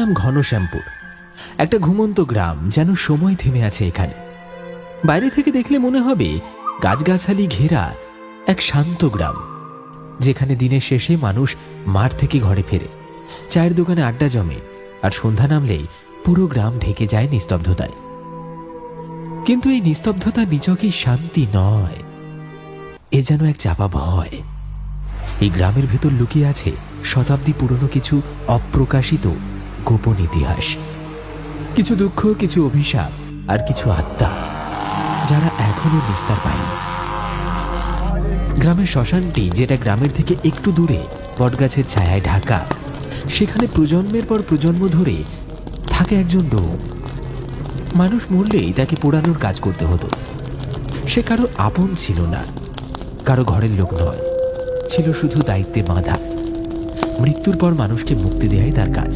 নাম ঘনশ্যামপুর একটা ঘুমন্ত গ্রাম যেন সময় থেমে আছে এখানে। বাইরে থেকে দেখলে মনে হবে গাছগাছালি ঘেরা এক শান্ত গ্রাম, যেখানে দিনের শেষে মানুষ মাঠ থেকে ঘরে ফেরে। চায়ের দোকানে আড্ডা জমে আর সন্ধ্যা নামলেই পুরো গ্রাম ঢেকে যায় নিস্তব্ধতায়। কিন্তু এই নিস্তব্ধতা নিচকেই শান্তি নয়, এ যেন এক চাপা ভয়। এই গ্রামের ভেতর লুকিয়ে আছে শতাব্দী পুরনো কিছু অপ্রকাশিত গোপন ইতিহাস। কিছু দুঃখ, কিছু অভিশাপ আর কিছু আত্মা যারা এখনও নিস্তার পায়নি। গ্রামের শ্মশানটি, যেটা গ্রামের থেকে একটু দূরে, বটগাছের ছায়ায় ঢাকা, সেখানে প্রজন্মের পর প্রজন্ম ধরে থাকে একজন লোক। মানুষ মরলেই তাকে পোড়ানোর কাজ করতে হতো। সে কারও আপন ছিল না, কারও ঘরের লোক নয়, ছিল শুধু দায়িত্বে বাঁধা। মৃত্যুর পর মানুষকে মুক্তি দেয়াই তার কাজ।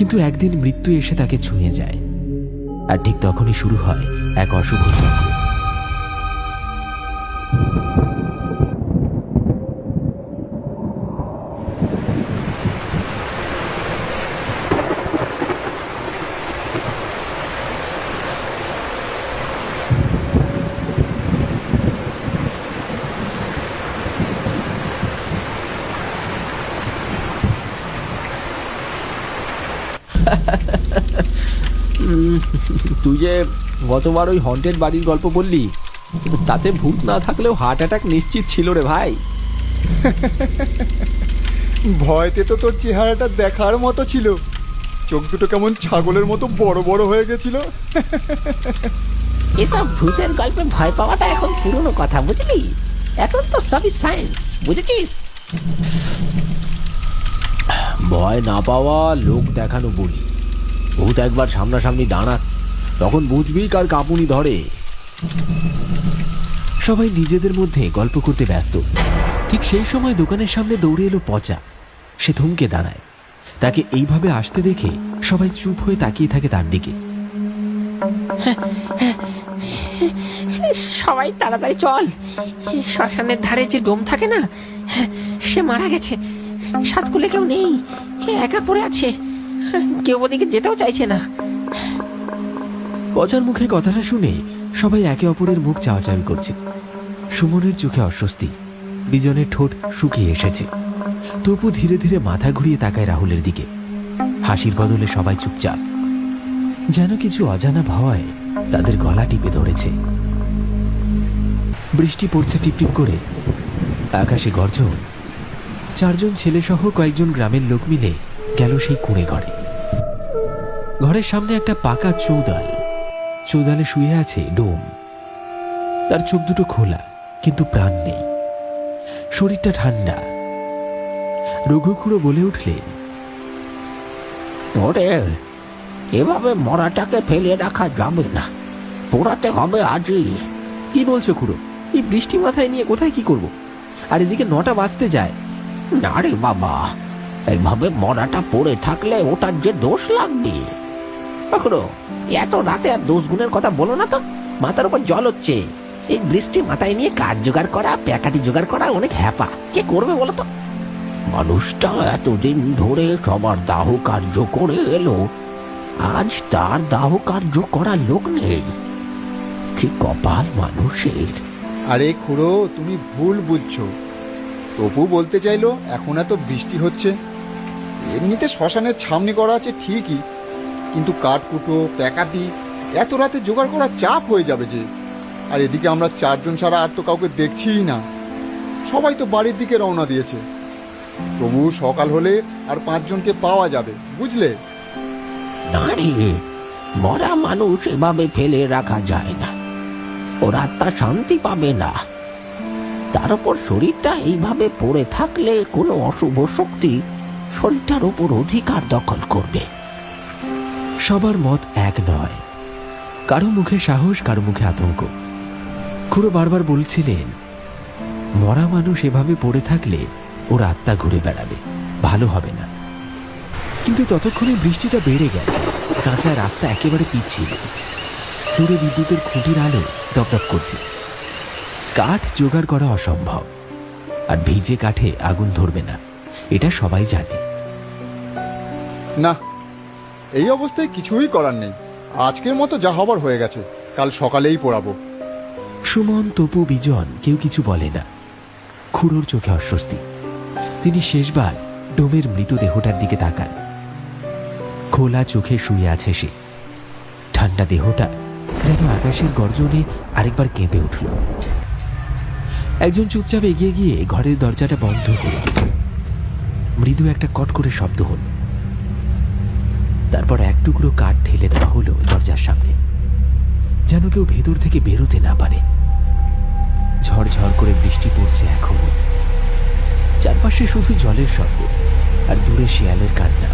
কিন্তু একদিন মৃত্যু এসে তাকে ছুঁয়ে যায়। আর ঠিক তখনই শুরু হয় এক অশুভ চক্র। তুই যে গতবার ওই হন্টেড বাড়ির গল্প বললি তাতে ভূত না থাকলেও হার্ট অ্যাটাক নিশ্চিত ছিল রে ভাই। ভয়তে তো তোর চেহারাটা দেখার মতো ছিল। চোখ দুটো কেমন ছাগলের মতো বড় বড় হয়ে গেছিল। এসব ভূতের গল্পে ভয় পাওয়াটা এখন পুরনো কথা বুঝলি? এখন তো সবই সায়েন্স বুঝেছিস? ভয় না পাওয়া লোক দেখানো বলি। ভূত একবার সামনাসামনি দাঁড়াক, তখন বুঝবি কার কাঁপুনি ধরে। সবাই নিজেদের মধ্যে গল্প করতে ব্যস্ত। ঠিক সেই সময় দোকানের সামনে দৌড়ে এলো পচা। সে থমকে দাঁড়ায়। তাকে এইভাবে আসতে দেখে সবাই চুপ হয়ে তাকিয়ে থাকে তার দিকে। সবাই তাড়াতাড়ি চল। শ্মশানের ধারে যে ডোম থাকে না, সে মারা গেছে। সাতকুলে কেউ নেই একা পড়ে আছে। কেউ ওদিকে যেতেও চাইছে না। পচার মুখে কথাটা শুনে সবাই একে অপরের মুখ চাওয়াচাওয়ি করছে। সুমনের চোখে অস্বস্তি, বিজনের ঠোঁট শুকিয়ে এসেছে। তবু ধীরে ধীরে মাথা ঘুরিয়ে তাকায় রাহুলের দিকে। হাসির বদলে সবাই চুপচাপ। যেন কিছু অজানা ভয় তাদের গলা টিপে ধরেছে। বৃষ্টি পড়ছে টিপটিপ করে। আকাশে গর্জন। চারজন ছেলেসহ কয়েকজন গ্রামের লোক মিলে গেল সেই কুঁড়ে ঘরে। ঘরের সামনে একটা পাকা চৌদাল। চৌদালে শুয়ে আছে ডোম। তার চোখ দুটো খোলা কিন্তু প্রাণ নেই। শরীরটা ঠান্ডা। রঘুখুড়ো বলে উঠলেন ওরে এভাবে মরাটাকে ফেলে রাখা যাবে না। পোড়াতে হবে আজই। কি বলছো খুড়ো? এই বৃষ্টি মাথায় নিয়ে কোথায় কি করব? আর এদিকে নটা বাজতে যায়। না রে বাবা এইভাবে মরাটা পড়ে থাকলে ওটার যে দোষ লাগবে? এখনও এত রাতে আর দোষ গুণের কথা বলো না তো। মাথার উপর জল হচ্ছে। এই বৃষ্টি মাথায় নিয়ে কাঠ জোগাড় করা, প্যাকাটি জোগাড় করা অনেক হ্যাপা। কে করবে বলো তো? মানুষটা এতদিন ধরে সবার দাহ কার্য করে এলো। আজ তার দাহ কার্য করার লোক নেই। কি কপাল মানুষের। আরে খুড়ো, তুমি ভুল বুঝছ। তবু বলতে চাইলো, এখন এত বৃষ্টি হচ্ছে। এমনিতে শ্মশানের ছামনি করা আছে ঠিকই, কিন্তু কাঠকুটো, প্যাকাটি, এত রাতে জোগাড় করা চাপ হয়ে যাবে যে। আর এদিকে আমরা চারজন ছাড়া আর তো কাউকে দেখছিই না। সবাই তো বাড়ির দিকে রওনা দিয়েছে। তবু সকাল হলে আর পাঁচজনকে পাওয়া যাবে, বুঝলে? না রে, মরা মানুষ এভাবে ফেলে রাখা যায় না। ওর আত্মা শান্তি পাবে না। তার উপর শরীরটা এইভাবে পড়ে থাকলে কোনো অশুভ শক্তি শরীরটার উপর অধিকার দখল করবে। সবার মত এক নয়। কারও মুখে সাহস, কারও মুখে আতঙ্ক। খুড়ো বারবার বলছিলেন, মরা মানুষ এভাবে পড়ে থাকলে ওর আত্মা ঘুরে বেড়াবে। ভালো হবে না। কিন্তু ততক্ষণে বৃষ্টিটা বেড়ে গেছে। কাঁচা রাস্তা একেবারে পিচ্ছিল। দূরে বিদ্যুতের খুঁটির আলো দপদপ করছে। কাঠ জোগাড় করা অসম্ভব। আর ভিজে কাঠে আগুন ধরবে না। এটা সবাই জানে। না এই অবস্থায় কিছুই করার নেই। আজকের মতো যা হবার হয়ে গেছে কাল সকালেই পড়াবো। সুমন তপু বিজন কেউ কিছু বলে না। খুড়োর চোখে অস্বস্তি। তিনি শেষবার ডোমের মৃতদেহটার দিকে তাকান। খোলা চোখে শুয়ে আছে সে। ঠান্ডা দেহটা যেন আকাশের গর্জনে আরেকবার কেঁপে উঠল। একজন চুপচাপ এগিয়ে গিয়ে ঘরের দরজাটা বন্ধ করে। মৃদু একটা কট করে শব্দ হল। তারপর এক টুকরো কাঠ ঠেলে দেওয়া হলো দরজার সামনে। যেন কেউ ভেতর থেকে বেরোতে না পারে। ঝড়ঝড় করে বৃষ্টি পড়ছে এখনও। চারপাশে শুধু জলের শব্দ আর দূরে শিয়ালের কান্না।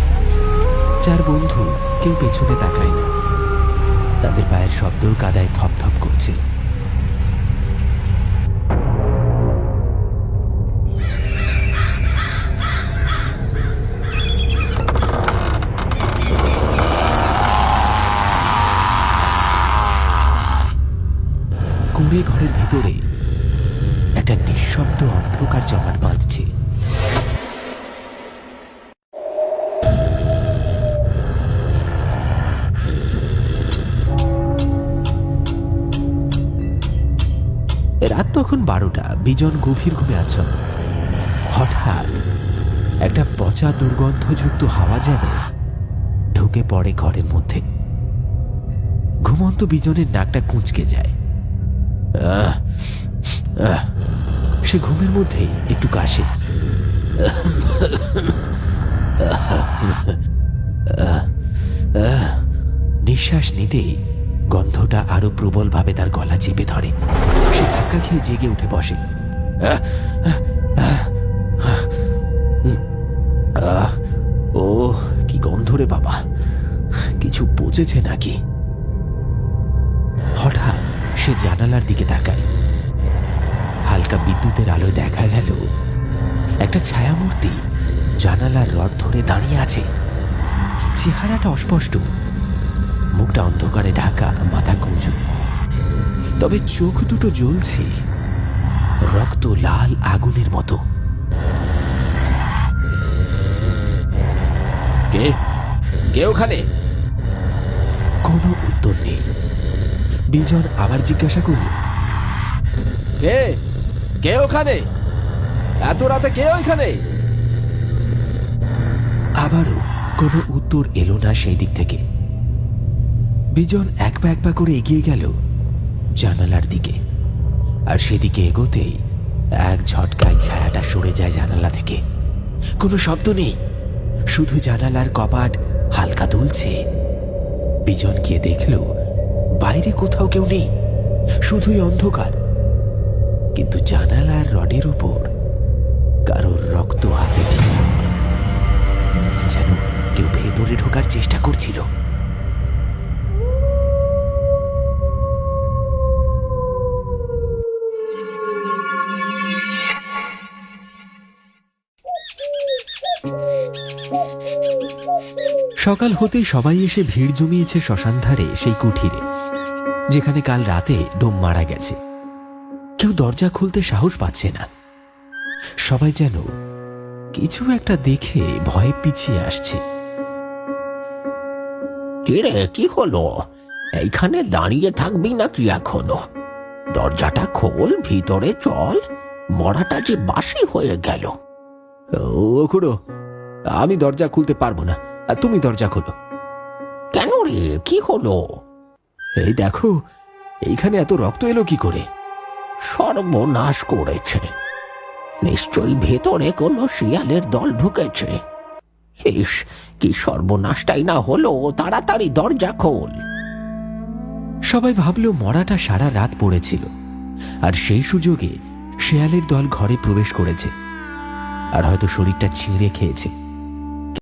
চার বন্ধু কেউ পেছনে তাকায় না। তাদের পায়ের শব্দ কাদায় থপথপ করছে। অন্ধকার জমাট বাঁধছে। রাত তখন বারোটা বিজন গভীর ঘুমে আছেন হঠাৎ একটা পচা দুর্গন্ধযুক্ত হাওয়া যেন ঢুকে পড়ে ঘরের মধ্যে। ঘুমন্ত বিজনের নাকটা কুঁচকে যায়। আহ, আহ। সে ঘুমের মধ্যেই একটু কাশে। নিঃশ্বাস নিতেই গন্ধটা আরও প্রবলভাবে তার গলা চেপে ধরে। সে ধাক্কা খেয়ে জেগে উঠে বসে। ও, কি গন্ধ রে বাবা। কিছু পচেছে নাকি? হঠাৎ সে জানালার দিকে তাকায়। হালকা বিদ্যুতের আলো দেখা গেল একটা ছায়ামূর্তি জানালার রড ধরে দাঁড়িয়ে আছে। চেহারাটা অস্পষ্ট। মুখটা অন্ধকারে ঢাকা মাথা কুঁজু তবে চোখ দুটো জ্বলছে। রক্ত লাল আগুনের মতো। কে? কে ওখানে? কোনো উত্তর নেই। বিজন আবার জিজ্ঞাসা করল কে? কে ওখানে? এত রাতে কে ওইখানে? আবারও কোনো উত্তর এলো না সেই দিক থেকে। বিজন এক পা এক পা করে এগিয়ে গেল জানালার দিকে। আর সেদিকে এগোতেই এক ঝটকায় ছায়াটা সরে যায় জানালা থেকে। কোনো শব্দ নেই, শুধু জানালার কপাট হালকা দুলছে। বিজন গিয়ে দেখল বাইরে কোথাও কেউ নেই, শুধুই অন্ধকার। কিন্তু জানালার রডের উপর কারোর রক্ত হাতের যেন কেউ ভেতরে ঢোকার চেষ্টা করছিল। সকাল হতেই সবাই এসে ভিড় জমিয়েছে শ্মশান ধারে সেই কুঠিরে, যেখানে কাল রাতে ডোম মারা গেছে। কেউ দরজা খুলতে সাহস পাচ্ছে না। সবাই যেন কিছু একটা দেখে ভয়ে পিছিয়ে আসছে। কিরে কি হলো? এইখানে দাঁড়িয়ে থাকবি নাকি এখনও? দরজাটা খোল ভিতরে চল। মরাটা যে বাসি হয়ে গেল। ও খুড়ো আমি দরজা খুলতে পারব না। আর তুমি দরজা খোলো। কেন রে কি হলো? এই দেখো এইখানে এত রক্ত এলো কি করে? সর্বনাশ করেছে। নিশ্চয়ই ভেতরে কোনো শিয়ালের দল ঢুকেছে। ইস, কি সর্বনাশটাই না হলো, তাড়াতাড়ি দরজা খোল। সবাই ভাবল মরাটা সারা রাত পড়েছিল, আর সেই সুযোগে শেয়ালের দল ঘরে প্রবেশ করেছে, আর হয়তো শরীরটা ছিঁড়ে খেয়েছে।